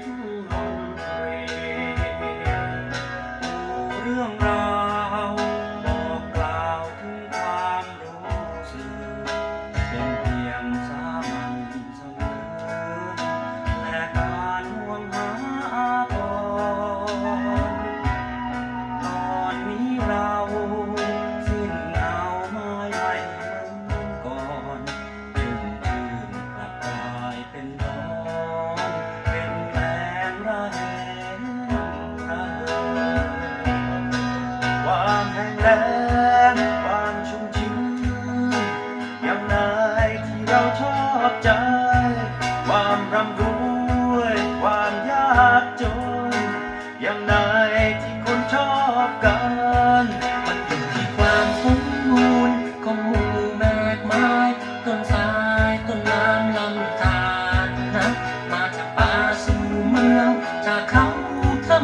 Mm-hmm.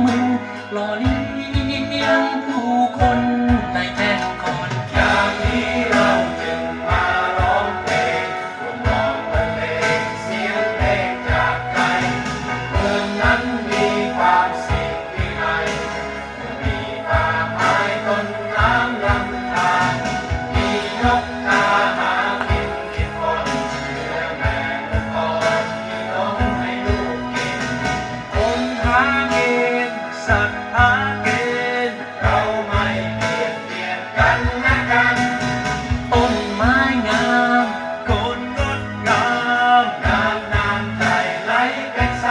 มึงหล่อเลี้ยงผู้คน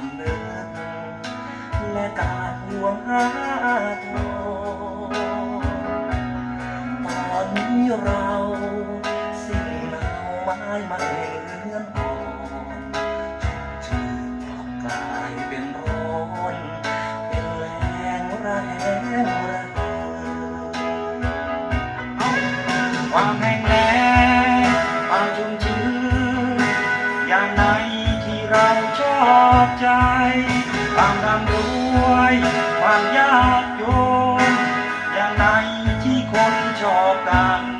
ามเนอและตาห่วงหาทองตอนนี้เราสิ่งเราไม้ไม่เหลือนอ่อนชื่นกับกายเป็นร้อนเป็นแรงระแหงระเหิความแห้งแล้งความชุ่มชื้นอย่างไหน เราชอบใจความร่ำรวยความยากโยนอย่างไหนที่คนชอบกัน